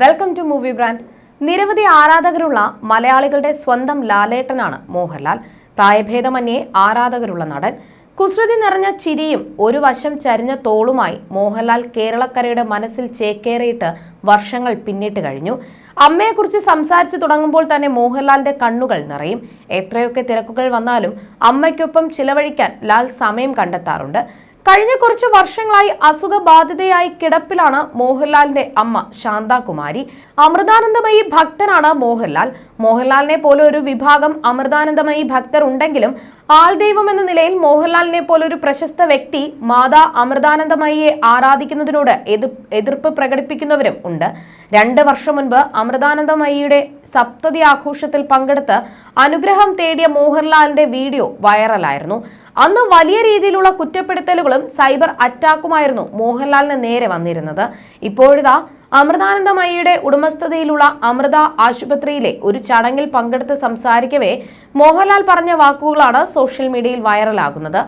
Welcome to movie brand നിരവധി ആരാധകരുള്ള മലയാളികളുടെ സ്വന്തം ലാലേട്ടനാണ് മോഹൻലാൽ. പ്രായഭേദമന്യേ ആരാധകരുള്ള നടൻ. കുസൃതി നിറഞ്ഞ ചിരിയും ഒരു വശം ചരിഞ്ഞ തോളുമായി മോഹൻലാൽ കേരളക്കരയുടെ മനസ്സിൽ ചേക്കേറിയിട്ട് വർഷങ്ങൾ പിന്നിട്ട് കഴിഞ്ഞു. അമ്മയെക്കുറിച്ച് സംസാരിച്ചു തുടങ്ങുമ്പോൾ തന്നെ മോഹൻലാലിന്റെ കണ്ണുകൾ നിറയും. എത്രയൊക്കെ തിരക്കുകൾ വന്നാലും അമ്മയ്ക്കൊപ്പം ചിലവഴിക്കാൻ ലാൽ സമയം കണ്ടെത്താറുണ്ട്. കഴിഞ്ഞ കുറച്ച് വർഷങ്ങളായി അസുഖബാധിതയായി കിടപ്പിലാണ് മോഹൻലാലിന്റെ അമ്മ ശാന്താകുമാരി. അമൃതാനന്ദമയി ഭക്തനാണ് മോഹൻലാൽ. മോഹൻലാലിനെ പോലെ ഒരു വിഭാഗം അമൃതാനന്ദമയി ഭക്തർ ഉണ്ടെങ്കിലും ആൾദൈവം എന്ന നിലയിൽ മോഹൻലാലിനെ പോലെ ഒരു പ്രശസ്ത വ്യക്തി മാതാ അമൃതാനന്ദമയിയെ ആരാധിക്കുന്നതിനോട് എതിർ എതിർപ്പ് പ്രകടിപ്പിക്കുന്നവരും ഉണ്ട്. രണ്ട് വർഷം മുൻപ് അമൃതാനന്ദമയിയുടെ സപ്തതി ആഘോഷത്തിൽ പങ്കെടുത്ത് അനുഗ്രഹം തേടിയ മോഹൻലാലിന്റെ വീഡിയോ വൈറലായിരുന്നു. അന്ന് വലിയ രീതിയിലുള്ള കുറ്റപ്പെടുത്തലുകളും സൈബർ അറ്റാക്കുമായിരുന്നു മോഹൻലാലിന് നേരെ വന്നിരുന്നത്. ഇപ്പോഴിതാ അമൃതാനന്ദമയിയുടെ ഉടമസ്ഥതയിലുള്ള അമൃത ആശുപത്രിയിലെ ഒരു ചടങ്ങിൽ പങ്കെടുത്ത് സംസാരിക്കവേ മോഹൻലാൽ പറഞ്ഞ വാക്കുകളാണ് സോഷ്യൽ മീഡിയയിൽ വൈറലാകുന്നത്.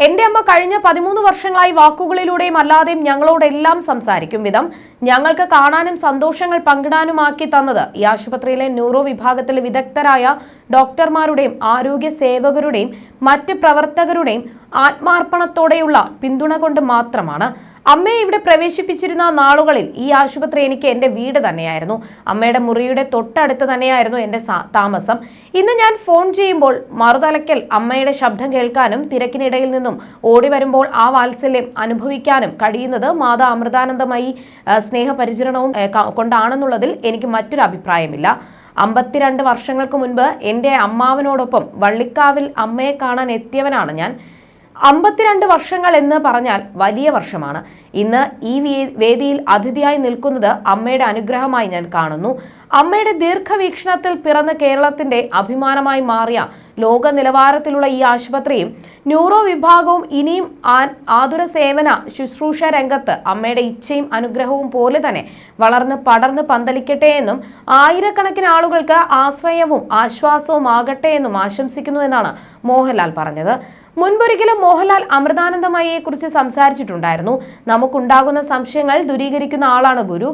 എന്റെ അമ്മ കഴിഞ്ഞ പതിമൂന്ന് വർഷങ്ങളായി വാക്കുകളിലൂടെയും അല്ലാതെയും ഞങ്ങളോടെല്ലാം സംസാരിക്കും വിധം ഞങ്ങൾക്ക് കാണാനും സന്തോഷങ്ങൾ പങ്കിടാനുമാക്കി തന്നത് ഈ ആശുപത്രിയിലെ ന്യൂറോ വിഭാഗത്തിലെ വിദഗ്ധരായ ഡോക്ടർമാരുടെയും ആരോഗ്യ സേവകരുടെയും മറ്റ് പ്രവർത്തകരുടെയും ആത്മാർപ്പണത്തോടെയുള്ള പിന്തുണ കൊണ്ട് മാത്രമാണ് അമ്മയെ ഇവിടെ പ്രവേശിപ്പിച്ചിരുന്ന നാളുകളിൽ ഈ ആശുപത്രി എനിക്ക് എന്റെ വീട് തന്നെയായിരുന്നു. അമ്മയുടെ മുറിയുടെ തൊട്ടടുത്ത് തന്നെയായിരുന്നു എന്റെ താമസം. ഇന്ന് ഞാൻ ഫോൺ ചെയ്യുമ്പോൾ മറുതലയ്ക്കൽ അമ്മയുടെ ശബ്ദം കേൾക്കാനും തിരക്കിനിടയിൽ നിന്നും ഓടി വരുമ്പോൾ ആ വാത്സല്യം അനുഭവിക്കാനും കഴിയുന്നത് മാതാ അമൃതാനന്ദമായി സ്നേഹപരിചരണവും കൊണ്ടാണെന്നുള്ളതിൽ എനിക്ക് മറ്റൊരു അഭിപ്രായമില്ല. അമ്പത്തിരണ്ട് വർഷങ്ങൾക്ക് മുൻപ് എന്റെ അമ്മാവനോടൊപ്പം വള്ളിക്കാവിൽ അമ്മയെ കാണാൻ എത്തിയവനാണ് ഞാൻ. അമ്പത്തിരണ്ട് വർഷങ്ങൾ എന്ന് പറഞ്ഞാൽ വലിയ വർഷമാണ്. ഇന്ന് ഈ വേദിയിൽ അതിഥിയായി നിൽക്കുന്നത് അമ്മയുടെ അനുഗ്രഹമായി ഞാൻ കാണുന്നു. അമ്മയുടെ ദീർഘവീക്ഷണത്തിൽ പിറന്ന കേരളത്തിന്റെ അഭിമാനമായി മാറിയ ലോക നിലവാരത്തിലുള്ള ഈ ആശുപത്രിയും ന്യൂറോ വിഭാഗവും ഇനിയും ആതുര സേവന ശുശ്രൂഷ രംഗത്ത് അമ്മയുടെ ഇച്ഛയും അനുഗ്രഹവും പോലെ തന്നെ വളർന്ന് പടർന്ന് പന്തലിക്കട്ടെ എന്നും ആയിരക്കണക്കിന് ആളുകൾക്ക് ആശ്രയവും ആശ്വാസവും ആകട്ടെ എന്നും ആശംസിക്കുന്നു എന്നാണ് മോഹൻലാൽ പറഞ്ഞത്. മുൻപൊരിക്കലും മോഹൻലാൽ അമൃതാനന്ദമയെ കുറിച്ച് സംസാരിച്ചിട്ടുണ്ടായിരുന്നു. നമുക്കുണ്ടാകുന്ന സംശയങ്ങൾ ദൂരീകരിക്കുന്ന ആളാണ് ഗുരു.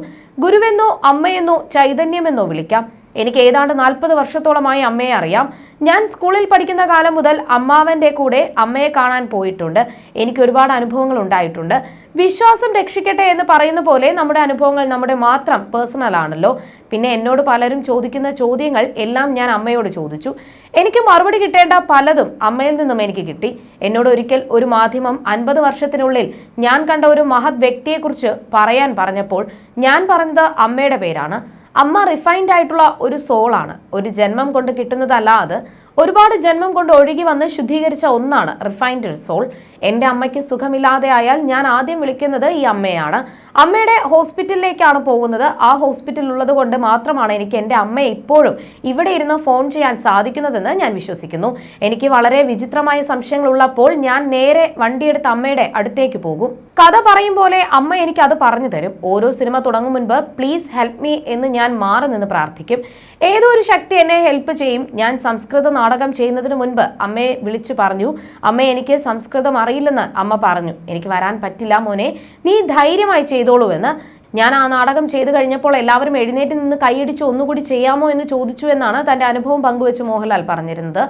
ഗുരുവെന്നോ അമ്മയെന്നോ ചൈതന്യമെന്നോ വിളിക്കാം. എനിക്ക് ഏതാണ്ട് നാൽപ്പത് വർഷത്തോളമായി അമ്മയെ അറിയാം. ഞാൻ സ്കൂളിൽ പഠിക്കുന്ന കാലം മുതൽ അമ്മാവന്റെ കൂടെ അമ്മയെ കാണാൻ പോയിട്ടുണ്ട്. എനിക്ക് ഒരുപാട് അനുഭവങ്ങൾ ഉണ്ടായിട്ടുണ്ട്. വിശ്വാസം രക്ഷിക്കട്ടെ എന്ന് പറയുന്ന പോലെ നമ്മുടെ അനുഭവങ്ങൾ നമ്മുടെ മാത്രം പേഴ്സണൽ ആണല്ലോ. പിന്നെ എന്നോട് പലരും ചോദിക്കുന്ന ചോദ്യങ്ങൾ എല്ലാം ഞാൻ അമ്മയോട് ചോദിച്ചു. എനിക്ക് മറുപടി കിട്ടേണ്ട പലതും അമ്മയിൽ നിന്നും എനിക്ക് കിട്ടി. എന്നോട് ഒരിക്കൽ ഒരു മാധ്യമം അൻപത് വർഷത്തിനുള്ളിൽ ഞാൻ കണ്ട ഒരു മഹത് വ്യക്തിയെക്കുറിച്ച് പറയാൻ പറഞ്ഞപ്പോൾ ഞാൻ പറഞ്ഞത് അമ്മയുടെ പേരാണ്. അമ്മ റിഫൈൻഡ് ആയിട്ടുള്ള ഒരു സോളാണ് ഒരു ജന്മം കൊണ്ട് കിട്ടുന്നതല്ല അത്. ഒരുപാട് ജന്മം കൊണ്ട് ഒഴുകി വന്ന് ശുദ്ധീകരിച്ച ഒന്നാണ് റിഫൈൻഡ് സോൾ എന്റെ അമ്മയ്ക്ക് സുഖമില്ലാതെ ആയാൽ ഞാൻ ആദ്യം വിളിക്കുന്നത് ഈ അമ്മയാണ്. അമ്മയുടെ ഹോസ്പിറ്റലിലേക്കാണ് പോകുന്നത്. ആ ഹോസ്പിറ്റൽ ഉള്ളത് കൊണ്ട് മാത്രമാണ് എനിക്ക് എന്റെ അമ്മയെ ഇപ്പോഴും ഇവിടെ ഇരുന്ന് ഫോൺ ചെയ്യാൻ സാധിക്കുന്നതെന്ന് ഞാൻ വിശ്വസിക്കുന്നു. എനിക്ക് വളരെ വിചിത്രമായ സംശയങ്ങൾ ഉള്ളപ്പോൾ ഞാൻ നേരെ വണ്ടിയെടുത്ത് അമ്മയുടെ അടുത്തേക്ക് പോകും. കഥ പറയും പോലെ അമ്മ എനിക്ക് അത് പറഞ്ഞു തരും. ഓരോ സിനിമ തുടങ്ങും മുൻപ് പ്ലീസ് ഹെൽപ്പ് മീ എന്ന് ഞാൻ മാറി നിന്ന് പ്രാർത്ഥിക്കും. ഏതോ ഒരു ശക്തി എന്നെ ഹെൽപ്പ് ചെയ്യും. ഞാൻ സംസ്കൃത നാടകം ചെയ്യുന്നതിന് മുൻപ് അമ്മയെ വിളിച്ചു പറഞ്ഞു അമ്മ എനിക്ക് സംസ്കൃതം അറിയില്ലെന്ന് അമ്മ പറഞ്ഞു. എനിക്ക് വരാൻ പറ്റില്ല മോനെ. നീ ധൈര്യമായി ചെയ്തോളൂ എന്ന് ഞാൻ ആ നാടകം ചെയ്തു കഴിഞ്ഞപ്പോൾ എല്ലാവരും എഴുന്നേറ്റ് നിന്ന് കൈയടിച്ച് ഒന്നുകൂടി ചെയ്യാമോ എന്ന് ചോദിച്ചു എന്നാണ് തന്റെ അനുഭവം പങ്കുവെച്ച് മോഹൻലാൽ പറഞ്ഞിരുന്നത്.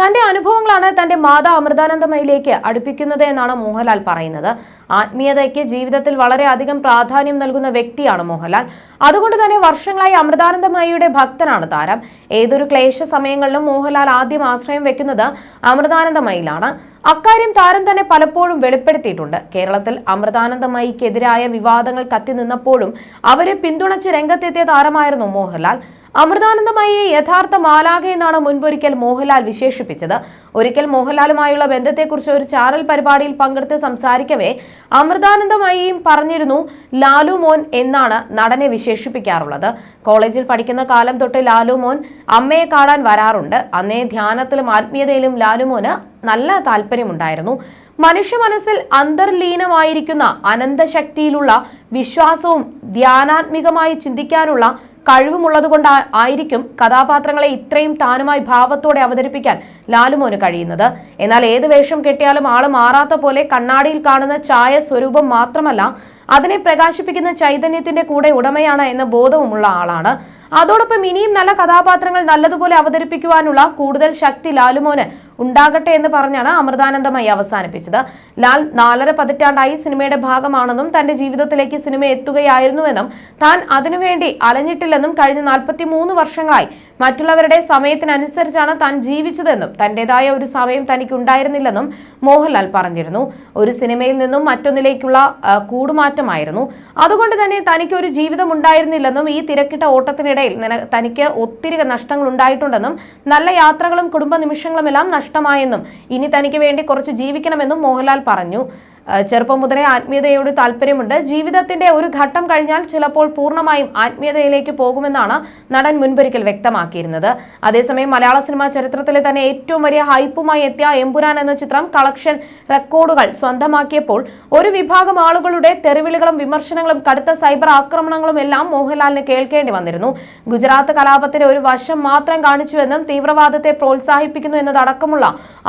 തന്റെ അനുഭവങ്ങളാണ് തന്റെ മാതാ അമൃതാനന്ദമയിലേക്ക് അടുപ്പിക്കുന്നത് എന്നാണ് മോഹൻലാൽ പറയുന്നത്. ആത്മീയതയ്ക്ക് ജീവിതത്തിൽ വളരെയധികം പ്രാധാന്യം നൽകുന്ന വ്യക്തിയാണ് മോഹൻലാൽ. അതുകൊണ്ട് തന്നെ വർഷങ്ങളായി അമൃതാനന്ദമയിയുടെ ഭക്തനാണ് താരം. ഏതൊരു ക്ലേശ സമയങ്ങളിലും മോഹൻലാൽ ആദ്യം ആശ്രയം വെക്കുന്നത് അമൃതാനന്ദമയിലാണ് അക്കാര്യം താരം തന്നെ പലപ്പോഴും വെളിപ്പെടുത്തിയിട്ടുണ്ട്. കേരളത്തിൽ അമൃതാനന്ദമയിക്കെതിരായ വിവാദങ്ങൾ കത്തി നിന്നപ്പോഴും അവരെ പിന്തുണച്ച് രംഗത്തെത്തിയ താരമായിരുന്നു മോഹൻലാൽ. അമൃതാനന്ദമയിയെ യഥാർത്ഥ മാലാഖ എന്നാണ് മുൻപൊരിക്കൽ മോഹൻലാൽ വിശേഷിപ്പിച്ചത്. ഒരിക്കൽ മോഹൻലാലുമായുള്ള ബന്ധത്തെക്കുറിച്ച് ഒരു ചാനൽ പരിപാടിയിൽ പങ്കെടുത്ത് സംസാരിക്കവേ അമൃതാനന്ദമയും പറഞ്ഞിരുന്നു ലാലു മോൻ എന്നാണ് നടനെ വിശേഷിപ്പിക്കാറുള്ളത്. കോളേജിൽ പഠിക്കുന്ന കാലം തൊട്ട് ലാലു മോൻ അമ്മയെ കാണാൻ വരാറുണ്ട്. അന്നേ ധ്യാനത്തിലും ആത്മീയതയിലും ലാലുമോന് നല്ല താല്പര്യമുണ്ടായിരുന്നു. മനുഷ്യ മനസ്സിൽ അന്തർലീനമായിരിക്കുന്ന അനന്തശക്തിയിലുള്ള വിശ്വാസവും ധ്യാനാത്മികമായി ചിന്തിക്കാനുള്ള കഴിവുമുള്ളതുകൊണ്ട് ആയിരിക്കും കഥാപാത്രങ്ങളെ ഇത്രയും താനുമായി ഭാവത്തോടെ അവതരിപ്പിക്കാൻ ലാലുമോന് കഴിയുന്നത്. എന്നാൽ ഏത് വേഷം കെട്ടിയാലും ആൾ മാറാത്ത പോലെ കണ്ണാടിയിൽ കാണുന്ന ഛായ സ്വരൂപം മാത്രമല്ല അതിനെ പ്രകാശിപ്പിക്കുന്ന ചൈതന്യത്തിന്റെ കൂടെ ഉടമയാണ് എന്ന ബോധവുമുള്ള ആളാണ്. അതോടൊപ്പം ഇനിയും നല്ല കഥാപാത്രങ്ങൾ നല്ലതുപോലെ അവതരിപ്പിക്കുവാനുള്ള കൂടുതൽ ശക്തി ലാലുമോന് ഉണ്ടാകട്ടെ എന്ന് പറഞ്ഞാണ് അമൃതാനന്ദമായി അവസാനിപ്പിച്ചത്. ലാൽ നാലര പതിറ്റാണ്ടായി സിനിമയുടെ ഭാഗമാണെന്നും തന്റെ ജീവിതത്തിലേക്ക് സിനിമ എത്തുകയായിരുന്നുവെന്നും താൻ അതിനുവേണ്ടി അലഞ്ഞിട്ടില്ലെന്നും കഴിഞ്ഞ നാൽപ്പത്തി മൂന്ന് വർഷങ്ങളായി മറ്റുള്ളവരുടെ സമയത്തിനനുസരിച്ചാണ് താൻ ജീവിച്ചതെന്നും തന്റേതായ ഒരു സമയം തനിക്ക് ഉണ്ടായിരുന്നില്ലെന്നും മോഹൻലാൽ പറഞ്ഞിരുന്നു. ഒരു സിനിമയിൽ നിന്നും മറ്റൊന്നിലേക്കുള്ള ആ, കൂടുമാറ്റമായിരുന്നു അതുകൊണ്ട് തന്നെ തനിക്ക് ഒരു ജീവിതം ഉണ്ടായിരുന്നില്ലെന്നും ഈ തിരക്കിട്ട ഓട്ടത്തിനിടയിൽ തനിക്ക് ഒത്തിരി നഷ്ടങ്ങൾ ഉണ്ടായിട്ടുണ്ടെന്നും നല്ല യാത്രകളും കുടുംബ നിമിഷങ്ങളുമെല്ലാം നഷ്ടമായെന്നും ഇനി തനിക്ക് വേണ്ടി കുറച്ച് ജീവിക്കണമെന്നും മോഹൻലാൽ പറഞ്ഞു. ചെറുപ്പം മുതലേ ആത്മീയതയോട് താല്പര്യമുണ്ട്. ജീവിതത്തിന്റെ ഒരു ഘട്ടം കഴിഞ്ഞാൽ ചിലപ്പോൾ പൂർണമായും ആത്മീയതയിലേക്ക് പോകുമെന്നാണ് നടൻ മുൻപൊരിക്കൽ വ്യക്തമാക്കിയിരുന്നത്. അതേസമയം മലയാള സിനിമാ ചരിത്രത്തിലെ തന്നെ ഏറ്റവും വലിയ ഹൈപ്പുമായി എത്തിയ എമ്പുരാൻ എന്ന ചിത്രം കളക്ഷൻ റെക്കോർഡുകൾ സ്വന്തമാക്കിയപ്പോൾ ഒരു വിഭാഗം ആളുകളുടെ തെരുവിളികളും വിമർശനങ്ങളും കടുത്ത സൈബർ ആക്രമണങ്ങളും എല്ലാം മോഹൻലാലിന് കേൾക്കേണ്ടി വന്നിരുന്നു. ഗുജറാത്ത് കലാപത്തിന്റെ ഒരു വശം മാത്രം കാണിച്ചുവെന്നും തീവ്രവാദത്തെ പ്രോത്സാഹിപ്പിക്കുന്നു എന്നതടക്കമുള്ള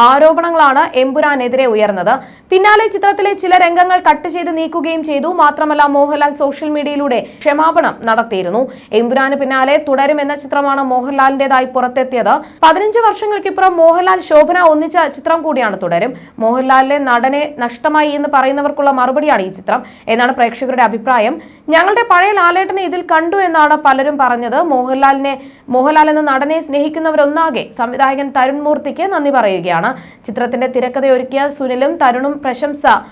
ആരോപണങ്ങളാണ് എമ്പുരാനെതിരെ ഉയർന്നത്. പിന്നാലെ ചിത്രത്തിലെ ചില രംഗങ്ങൾ കട്ട് ചെയ്ത് നീക്കുകയും ചെയ്തു. മാത്രമല്ല മോഹൻലാൽ സോഷ്യൽ മീഡിയയിലൂടെ ക്ഷമാപണം നടത്തിയിരുന്നു. എമ്പുരാന് പിന്നാലെ തുടരും എന്ന ചിത്രമാണ് മോഹൻലാലിന്റേതായി പുറത്തെത്തിയത്. പതിനഞ്ച് വർഷങ്ങൾക്കിപ്പുറം മോഹൻലാൽ ശോഭന ഒന്നിച്ച ചിത്രം കൂടിയാണ് തുടരും. മോഹൻലാലിലെ നടനെ നഷ്ടമായി എന്ന് പറയുന്നവർക്കുള്ള മറുപടിയാണ് ഈ ചിത്രം. എന്നാണ് പ്രേക്ഷകരുടെ അഭിപ്രായം. ഞങ്ങളുടെ പഴയ ലാലേട്ടനെ ഇതിൽ കണ്ടു എന്നാണ് പലരും പറഞ്ഞത്. മോഹൻലാലിനെ മോഹൻലാൽ എന്ന നടനെ സ്നേഹിക്കുന്നവരൊന്നാകെ സംവിധായകൻ തരുൺ മൂർത്തിക്ക് നന്ദി പറയുകയാണ്. ചിത്രത്തിന്റെ തിരക്കഥയൊരുക്കിയ സുനിലും തരുണും പ്രശംസ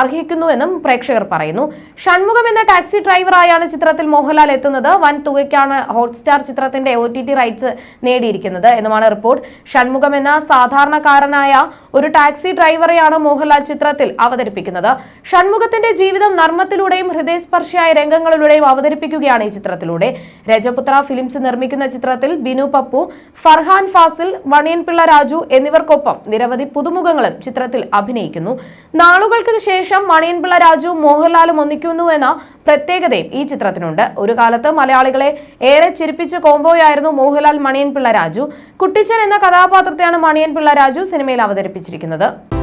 അർഹിക്കുന്നുവെന്നും പ്രേക്ഷകർ പറയുന്നു. ഷൺമുഖം എന്ന ടാക്സി ഡ്രൈവറായാണ് ചിത്രത്തിൽ മോഹൻലാൽ എത്തുന്നത്. വൻ തുകയ്ക്കാണ് ഹോട്ട്സ്റ്റാർ ചിത്രത്തിന്റെ ഒ ടി ടി റൈറ്റ്സ് നേടിയിരിക്കുന്നത് എന്നുമാണ് റിപ്പോർട്ട്. ഷൺമുഖം എന്ന സാധാരണക്കാരനായ ഒരു ടാക്സി ഡ്രൈവറെയാണ് മോഹൻലാൽ ചിത്രത്തിൽ അവതരിപ്പിക്കുന്നത്. ഷൺമുഖത്തിന്റെ ജീവിതം നർമ്മത്തിലൂടെയും ഹൃദയസ്പർശിയായ രംഗങ്ങളിലൂടെയും അവതരിപ്പിക്കുകയാണ് ഈ ചിത്രത്തിലൂടെ. രജപുത്ര ഫിലിംസ് നിർമ്മിക്കുന്ന ചിത്രത്തിൽ ബിനു പപ്പു ഫർഹാൻ ഫാസിൽ വണിയൻപിള്ള രാജു എന്നിവർക്കൊപ്പം നിരവധി പുതുമുഖങ്ങളും ചിത്രത്തിൽ അഭിനയിക്കുന്നു. നാളുകൾക്ക് ശേഷം മണിയൻപിള്ള രാജു മോഹൻലാലും ഒന്നിക്കുന്നു എന്ന പ്രത്യേകതയും ഈ ചിത്രത്തിനുണ്ട്. ഒരു കാലത്ത് മലയാളികളെ ഏറെ ചിരിപ്പിച്ച കോംബോയായിരുന്നു മോഹൻലാൽ മണിയൻപിള്ള രാജു. കുട്ടിച്ചൻ എന്ന കഥാപാത്രത്തെയാണ് മണിയൻപിള്ള രാജു സിനിമയിൽ അവതരിപ്പിച്ചിരിക്കുന്നത്.